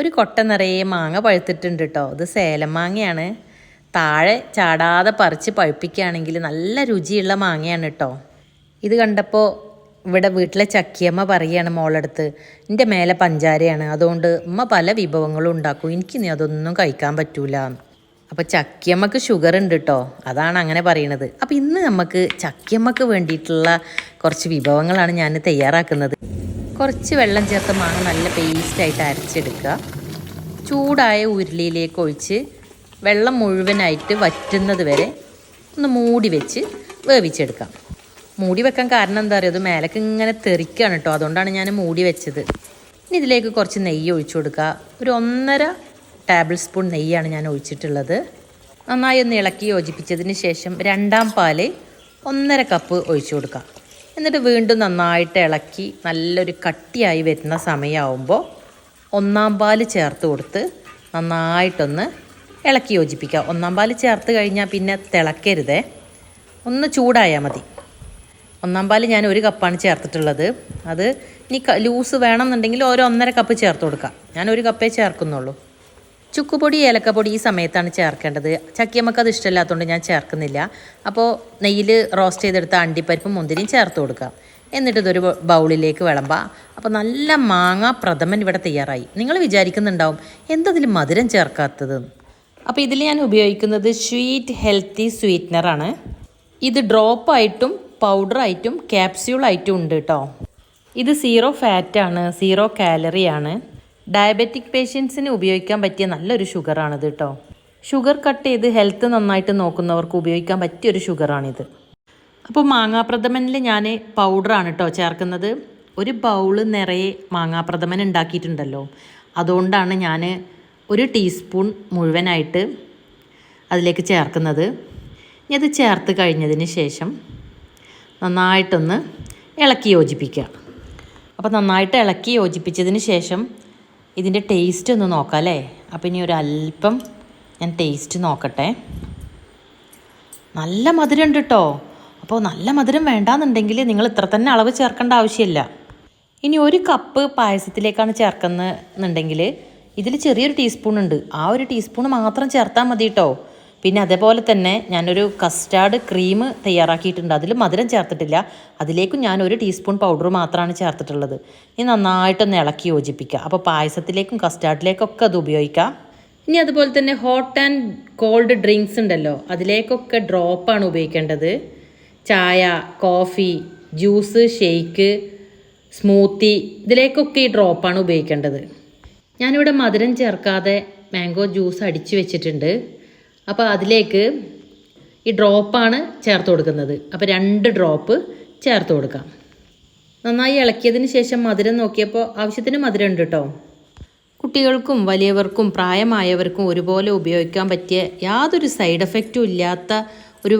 ഒരു കൊട്ട നിറയെ മാങ്ങ പഴുത്തിട്ടുണ്ട് കേട്ടോ ഇത് സേലം മാങ്ങയാണ്. താഴെ ചാടാതെ പറിച്ച് പഴുപ്പിക്കുകയാണെങ്കിൽ നല്ല രുചിയുള്ള മാങ്ങയാണ് കേട്ടോ ഇത് കണ്ടപ്പോൾ ഇവിടെ വീട്ടിലെ ചക്കിയമ്മ പറയുകയാണ് മോളടുത്ത് എന്റെ മേലെ പഞ്ചാരയാണ്. അതുകൊണ്ട് ഉമ്മ പല വിഭവങ്ങളും ഉണ്ടാക്കും. എനിക്ക് നീ അതൊന്നും കഴിക്കാൻ പറ്റൂല. അപ്പോൾ ചക്കിയമ്മക്ക് ഷുഗർ ഉണ്ട് കേട്ടോ അതാണ് അങ്ങനെ പറയണത്. അപ്പോൾ ഇന്ന് നമുക്ക് ചക്കിയമ്മക്ക് വേണ്ടിയിട്ടുള്ള കുറച്ച് വിഭവങ്ങളാണ് ഞാൻ തയ്യാറാക്കുന്നത്. കുറച്ച് വെള്ളം ചേർത്ത് മാങ്ങ നല്ല പേസ്റ്റായിട്ട് അരച്ചെടുക്കുക. ചൂടായ ഉരുളിയിലേക്ക് ഒഴിച്ച് വെള്ളം മുഴുവനായിട്ട് വറ്റുന്നത് വരെ ഒന്ന് മൂടി വെച്ച് വേവിച്ചെടുക്കാം. മൂടി വെക്കാൻ കാരണം എന്താ പറയുക അത് മേലേക്ക് ഇങ്ങനെ തെറിക്കുകയാണ് കേട്ടോ അതുകൊണ്ടാണ് ഞാൻ മൂടി വെച്ചത്. ഇനി ഇതിലേക്ക് കുറച്ച് നെയ്യ് ഒഴിച്ചു കൊടുക്കുക. ഒരു ഒന്നര ടേബിൾ സ്പൂൺ നെയ്യാണ് ഞാൻ ഒഴിച്ചിട്ടുള്ളത്. നന്നായി ഒന്ന് ഇളക്കി യോജിപ്പിച്ചതിന് ശേഷം രണ്ടാം പാൽ ഒന്നര കപ്പ് ഒഴിച്ചു കൊടുക്കാം. എന്നിട്ട് വീണ്ടും നന്നായിട്ട് ഇളക്കി നല്ലൊരു കട്ടിയായി വരുന്ന സമയമാവുമ്പോൾ ഒന്നാം പാൽ ചേർത്ത് കൊടുത്ത് നന്നായിട്ടൊന്ന് ഇളക്കി യോജിപ്പിക്കുക. ഒന്നാം പാൽ ചേർത്ത് കഴിഞ്ഞാൽ പിന്നെ തിളക്കരുതേ. ഒന്ന് ചൂടായാൽ മതി. ഒന്നാം പാൽ ഞാൻ ഒരു കപ്പാണ് ചേർത്തിട്ടുള്ളത്. അത് ഇനി ലൂസ് വേണമെന്നുണ്ടെങ്കിൽ ഓരോ ഒന്നര കപ്പ് ചേർത്ത് കൊടുക്കാം. ഞാൻ ഒരു കപ്പേ ചേർക്കുന്നുള്ളൂ. ചുക്കുപൊടി ഏലക്കപ്പൊടി ഈ സമയത്താണ് ചേർക്കേണ്ടത്. ചക്കിയമ്മക്ക് അത് ഇഷ്ടമില്ലാത്തതുകൊണ്ട് ഞാൻ ചേർക്കുന്നില്ല. അപ്പോൾ നെയ്യിൽ റോസ്റ്റ് ചെയ്തെടുത്ത അണ്ടിപ്പരിപ്പും മുന്തിരിയും ചേർത്ത് കൊടുക്കാം എന്നിട്ട് ഇതൊരു ബൗളിലേക്ക് വിളമ്പാം അപ്പോൾ നല്ല മാങ്ങ പ്രഥമൻ ഇവിടെ തയ്യാറായി. നിങ്ങൾ വിചാരിക്കുന്നുണ്ടാവും എന്തതിൽ മധുരം ചേർക്കാത്തത്? അപ്പോൾ ഇതിൽ ഞാൻ ഉപയോഗിക്കുന്നത് സ്വീറ്റ് ഹെൽത്തി സ്വീറ്റ്നറാണ് ഇത് ഡ്രോപ്പായിട്ടും പൗഡറായിട്ടും ക്യാപ്സ്യൂളായിട്ടും ഉണ്ട് കേട്ടോ. ഇത് സീറോ ഫാറ്റാണ് സീറോ കാലറിയാണ് ഡയബറ്റിക് പേഷ്യൻസിന് ഉപയോഗിക്കാൻ പറ്റിയ നല്ലൊരു ഷുഗറാണിത് കേട്ടോ ഷുഗർ കട്ട് ചെയ്ത് ഹെൽത്ത് നന്നായിട്ട് നോക്കുന്നവർക്ക് ഉപയോഗിക്കാൻ പറ്റിയൊരു ഷുഗറാണിത്. അപ്പോൾ മാങ്ങാപ്രഥമനിൽ ഞാൻ പൗഡറാണ് കേട്ടോ ചേർക്കുന്നത്. ഒരു ബൗൾ നിറയെ മാങ്ങാപ്രഥമൻ ഉണ്ടാക്കിയിട്ടുണ്ടല്ലോ. അതുകൊണ്ടാണ് ഞാൻ ഒരു ടീസ്പൂൺ മുഴുവനായിട്ട് അതിലേക്ക് ചേർക്കുന്നത്. ഇനി അത് ചേർത്ത് കഴിഞ്ഞതിന് ശേഷം നന്നായിട്ടൊന്ന് ഇളക്കി യോജിപ്പിക്കുക. അപ്പോൾ നന്നായിട്ട് ഇളക്കി യോജിപ്പിച്ചതിന് ശേഷം ഇതിന്റെ ടേസ്റ്റ് ഒന്ന് നോക്കാം അല്ലേ? അപ്പോൾ ഇനി ഒരു അല്പം ഞാൻ ടേസ്റ്റ് നോക്കട്ടെ. നല്ല മധുരം ഉണ്ട് കേട്ടോ അപ്പോൾ നല്ല മധുരം വേണ്ടാന്നുണ്ടെങ്കിൽ നിങ്ങൾ ഇത്ര തന്നെ അളവ് ചേർക്കേണ്ട ആവശ്യമില്ല. ഇനി ഒരു കപ്പ് പായസത്തിലേക്കാണ് ചേർക്കുന്നുണ്ടെങ്കിൽ ഇതിൽ ചെറിയൊരു ടീസ്പൂൺ ഉണ്ട്. ആ ഒരു ടീസ്പൂൺ മാത്രം ചേർത്താൽ മതി കേട്ടോ പിന്നെ അതേപോലെ തന്നെ ഞാനൊരു കസ്റ്റാർഡ് ക്രീം തയ്യാറാക്കിയിട്ടുണ്ട്. അതിൽ മധുരം ചേർത്തിട്ടില്ല. അതിലേക്കും ഞാൻ ഒരു ടീസ്പൂൺ പൗഡർ മാത്രമാണ് ചേർത്തിട്ടുള്ളത്. ഇനി നന്നായിട്ടൊന്ന് ഇളക്കി യോജിപ്പിക്കുക അപ്പോൾ പായസത്തിലേക്കും കസ്റ്റാർഡിലേക്കൊക്കെ അത് ഉപയോഗിക്കാം. ഇനി അതുപോലെ തന്നെ ഹോട്ട് ആൻഡ് കോൾഡ് ഡ്രിങ്ക്സ് ഉണ്ടല്ലോ. അതിലേക്കൊക്കെ ഡ്രോപ്പാണ് ഉപയോഗിക്കേണ്ടത്. ചായ കോഫി ജ്യൂസ് ഷെയ്ക്ക് സ്മൂത്തി ഇതിലേക്കൊക്കെ ഈ ഡ്രോപ്പാണ് ഉപയോഗിക്കേണ്ടത്. ഞാനിവിടെ മധുരം ചേർക്കാതെ മാംഗോ ജ്യൂസ് അടിച്ചു വെച്ചിട്ടുണ്ട്. അപ്പോൾ അതിലേക്ക് ഈ ഡ്രോപ്പാണ് ചേർത്ത് കൊടുക്കുന്നത്. അപ്പോൾ രണ്ട് ഡ്രോപ്പ് ചേർത്ത് കൊടുക്കാം. നന്നായി ഇളക്കിയതിന് ശേഷം മധുരം നോക്കിയപ്പോൾ ആവശ്യത്തിന് മധുരം ഉണ്ട് കേട്ടോ കുട്ടികൾക്കും വലിയവർക്കും പ്രായമായവർക്കും ഒരുപോലെ ഉപയോഗിക്കാൻ പറ്റിയ യാതൊരു സൈഡ് എഫക്റ്റും ഇല്ലാത്ത ഒരു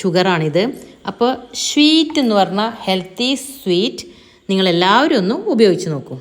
ഷുഗറാണിത് അപ്പോൾ സ്വീറ്റ് എന്ന് പറഞ്ഞാൽ ഹെൽത്തി സ്വീറ്റ് നിങ്ങളെല്ലാവരും ഒന്ന് ഉപയോഗിച്ച് നോക്കൂ.